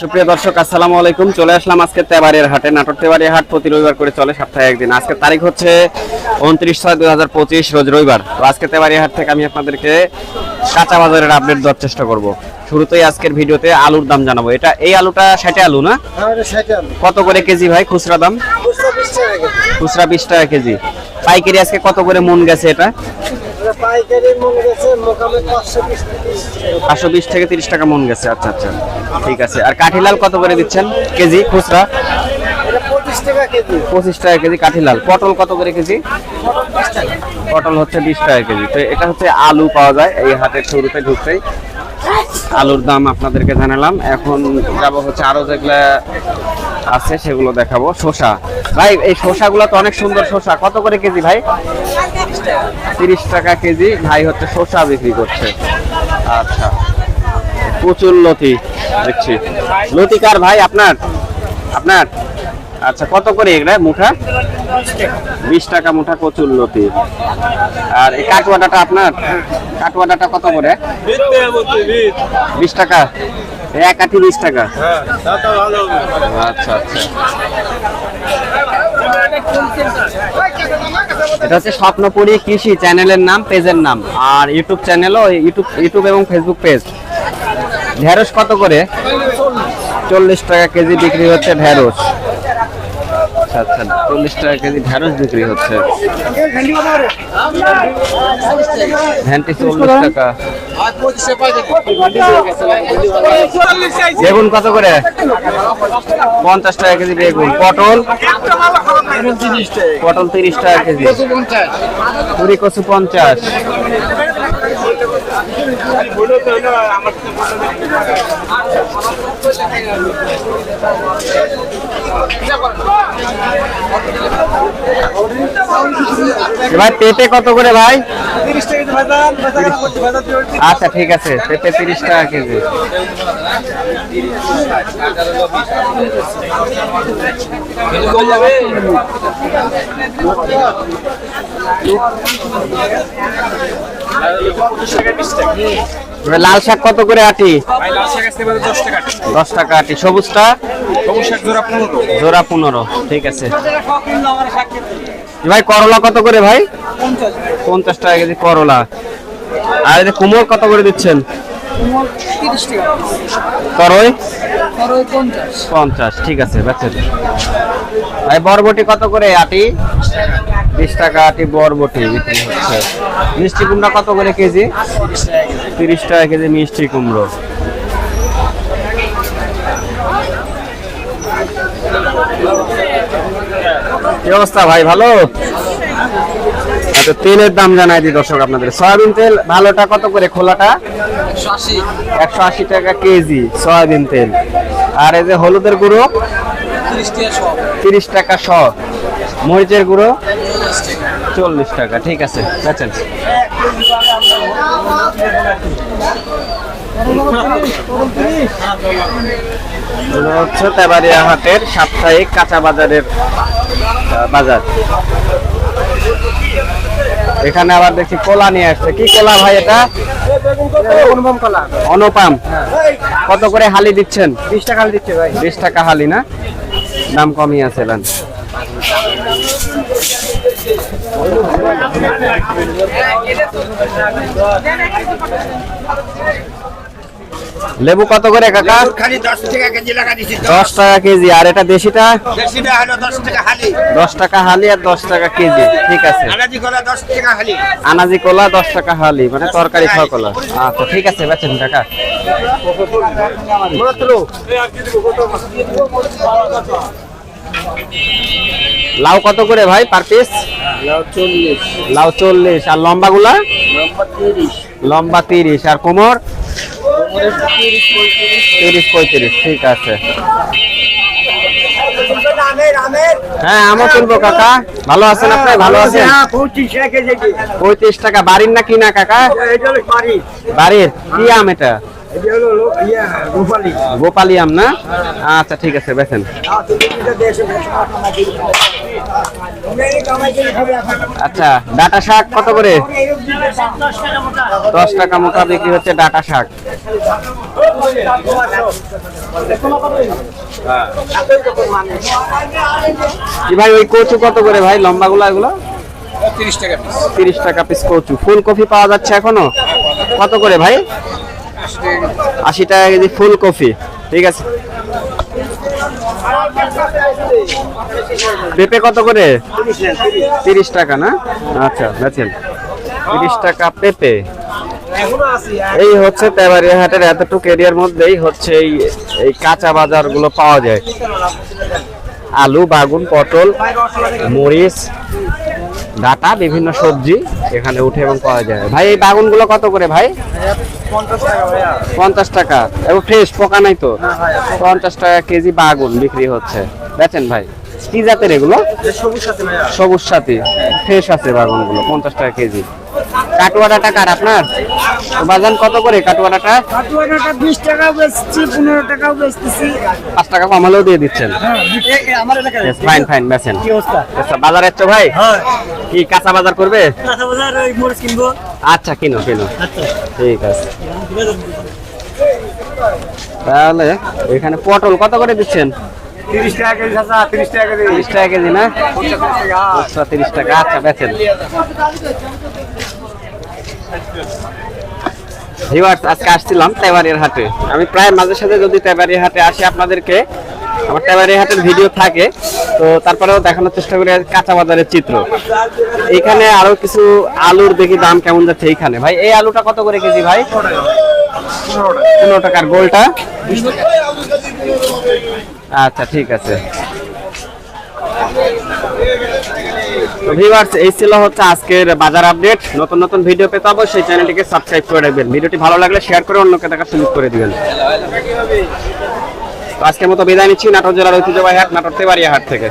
সুপ্রিয় দর্শক আসসালামু আলাইকুম। চলে আসলাম আজকে তেবাড়িয়ার হাটে। নাটোর তেবাড়িয়া হাট প্রতি রবিবার করে চলে সপ্তাহে একদিন। আজকে তারিখ হচ্ছে উনত্রিশ ছয় দুই হাজার পঁচিশ রোজ রবিবার। তো আজকে তেবাড়িয়া হাট থেকে আমি আপনাদেরকে কাঁচা বাজারের আপডেট দেওয়ার চেষ্টা করব। শুরুতেই আজকের ভিডিওতে আলুর দাম জানাব। এটা এই আলুটা ষাটে আলু না? কত করে কেজি ভাই খুচরা দাম? খুচরা বিশ টাকা কেজি। পাইকারি আজকে কত করে মন গেছে এটা? পাইকারি মন গেছে মোকামে থেকে তিরিশ টাকা মন গেছে। আচ্ছা আচ্ছা। ঠিক আছে। আর কাঠিলাল কত করে দিচ্ছেন? কেজি খুচরা? পঁচিশ টাকা কেজি। কাঠিলাল। পটল কত করে কেজি? পটল হচ্ছে বিশ টাকা কেজি। তো এটা হচ্ছে আলু পাওয়া যায়। এই হাটের শুরুতে ঢুকতেই। আলুর দাম আপনাদেরকে জানালাম। এখন যাব হচ্ছে আরও যেগুলা আছে সেগুলো দেখাবো। শসা। ভাই এই শসাগুলো তো অনেক সুন্দর শসা। কত করে কেজি ভাই? তিরিশ টাকা কেজি। ভাই হচ্ছে শসা বিক্রি করছে। আচ্ছা। প্রচুর লতি দেখছি। লতি কার ভাই? আপনার? আপনার? আচ্ছা কত করে এগুলা? মুঠা? বিশ টাকা মুঠা কচুর লতি। আর এই কাটুয়াটাটা আপনার? কাটুয়াটাটা কত করে? বিশ টাকা? এক আটি বিশ টাকা। আচ্ছা আচ্ছা। এটা হচ্ছে স্বপ্নপুরী কৃষি চ্যানেলের নাম পেজের নাম। আর ইউটিউব চ্যানেলও ইউটিউব ইউটিউব এবং ফেসবুক পেজ। ঢেঁড়স কত করে? চল্লিশ টাকা কেজি বিক্রি হচ্ছে ঢেঁড়স। আচ্ছা আচ্ছা চল্লিশ টাকা কেজি ঢেঁড়স বিক্রি হচ্ছে। ভ্যানটি চল্লিশ টাকা। বেগুন কত করে? পঞ্চাশ টাকা কেজি বেগুন। পটল? পটল তিরিশ টাকা কেজি। পুরি কচু পঞ্চাশ। এবার পেঁপে কত করে ভাই? আচ্ছা ঠিক আছে। পেঁপে তিরিশ টাকা কেজি। লাল শাক কত করে আটি? দশ টাকা আটি। সবুজটা? জোড়া পনেরো। ঠিক আছে। ভাই করলা কত করে ভাই? পঞ্চাশ টাকা কেজি করলা। আর এই কুমোর কত করে দিচ্ছেন? করই পঞ্চাশ ঠিক আছে বেচেন ভাই বরবটি কত করে আটি? বিশ টাকা আটি বরবটি বিক্রি হচ্ছে। মিষ্টি কুমড়া কত করে কেজি? তিরিশ টাকা কেজি মিষ্টি কুমড়ো। কি অবস্থা ভাই ভালো? আচ্ছা তেলের দাম জানাই দিই দর্শক আপনাদের। সয়াবিন তেল ভালোটা কত করে খোলাটা? একশো আশি। টাকা কেজি সয়াবিন তেল। আর এই যে হলুদের গুঁড়ো? তিরিশ টাকা শ মরিচের গুঁড়ো? চল্লিশ টাকা ঠিক আছে বেচেন। হচ্ছে তেবাড়িয়া হাটের সাপ্তাহিক কাঁচা বাজারের বাজার। এখানে আবার দেখছি কোলা নিয়ে আসছে। কি কোলা ভাই এটা? অনুপম কলা। অনুপাম। কত করে হালি দিচ্ছেন? বিশ টাকা হালি দিচ্ছে ভাই। বিশ টাকা হালি না? দাম কমই আছে লেবু কত করে কাকা? খালি দশ টাকা কেজি লাগা দিছি দশ টাকা কেজি আর এটা দেশিটা? দেশিটা হলো দশ টাকা হালি। দশ টাকা হালি আর দশ টাকা কেজি ঠিক আছে। আনাজি কলা দশ টাকা হালি। আনাজি কলা দশ টাকা হালি মানে তরকারি খাওয়া কলা। আচ্ছা ঠিক আছে বেচেন কাকা। লাউ কত করে ভাই পার পিস লাউ চল্লিশ। আর লম্বা গুলা লম্বা তিরিশ। আর কোমর? তিরিশ পঁয়ত্রিশ। ঠিক আছে। হ্যাঁ আমও তুলবো কাকা। ভালো আছেন আপনি? ভালো আছেন? পঁচিশ টাকা কেজি। পঁয়ত্রিশ টাকা। বাড়ির না কিনা কাকা? বাড়ির? কি আম এটা? ইয়া। গোপালি আম না? আচ্ছা ঠিক আছে বেছেন। আচ্ছা ডাটা শাক কত করে? দশ টাকা মোটা বিক্রি হচ্ছে ডাটা শাক। কি ভাই ওই কচু কত করে ভাই? লম্বা গুলো এগুলো? তিরিশ টাকা পিস তিরিশ টাকা পিস কচু। ফুলকপি পাওয়া যাচ্ছে এখনও? কত করে ভাই? আশি টাকা কেজি ফুল ফুলকপি ঠিক আছে। পেঁপে কত করে? তিরিশ টাকা না? আচ্ছা বেছেন তিরিশ টাকা পেঁপে। এই হচ্ছে তেবাড়িয়া হাটের এতটুকু এরিয়ার মধ্যেই হচ্ছে এই এই কাঁচা বাজারগুলো পাওয়া যায়। আলু, বাগুন, পটল, মরিচ ডাটা বিভিন্ন সবজি এখানে উঠে এবং পাওয়া যায়। ভাই এই বাগুনগুলো কত করে ভাই? পঞ্চাশ টাকা। এবং ফ্রেশ পোকা নাই তো? পঞ্চাশ টাকা কেজি বাগুন বিক্রি হচ্ছে। বেচেন ভাই? কি জাতের এগুলো? সবুজ সবুজ সাথী। ফ্রেশ আছে বাগুনগুলো পঞ্চাশ টাকা কেজি। কাটুয়া কার আপনার? বাজান কত করে কাটুয়া ডাটা কাটুয়াটা বিশ টাকা বেচছি পনেরো টাকাও বেচতেছি। পাঁচ টাকা কমালেও দিয়ে দিচ্ছেন। এ আমার এলাকায় ফাইন ফাইন বেচেন। কি অবস্থা? আচ্ছা বাজার তো ভাই? হ্যাঁ। কি কাঁচা বাজার করবে? কাঁচা বাজার ওই কিনবো। আচ্ছা কিনো কিনো। আচ্ছা। ঠিক আছে। তাহলে এখানে পটল কত করে দিচ্ছেন? তিরিশ টাকা কেজি চাচা তিরিশ টাকা কেজি। তিরিশ টাকা কেজি না? আচ্ছা তিরিশ টাকা। আচ্ছা বেচেন। আজকে আসছিলাম তেবাড়ির হাটে। আমি প্রায় মাঝে সাথে যদি তেবাড়ি হাটে আসি আপনাদেরকে, আমার তেবাড়ি হাটের ভিডিও থাকে, তো তারপরেও দেখানোর চেষ্টা করি কাঁচা বাজারের চিত্র। এখানে আরও কিছু আলুর দেখি দাম কেমন যাচ্ছে এইখানে। ভাই, এই আলুটা কত করে কেজি ভাই? পনেরো টাকার গোলটা? আচ্ছা ঠিক আছে। ভিউয়ার্স এই ছিল হচ্ছে আজকের বাজার আপডেট। নতুন নতুন ভিডিও পেতে অবশ্যই চ্যানেলটিকে সাবস্ক্রাইব করে রাখবেন। ভিডিওটি ভালো লাগলে শেয়ার করে অন্যকে দেখার সুযোগ করে দিবেন। আজকের মতো বিদায় নিচ্ছি। নাটোর জেলার ঐতিহ্যবাহী হাট নাটোর তেবাড়িয়া হাট থেকে।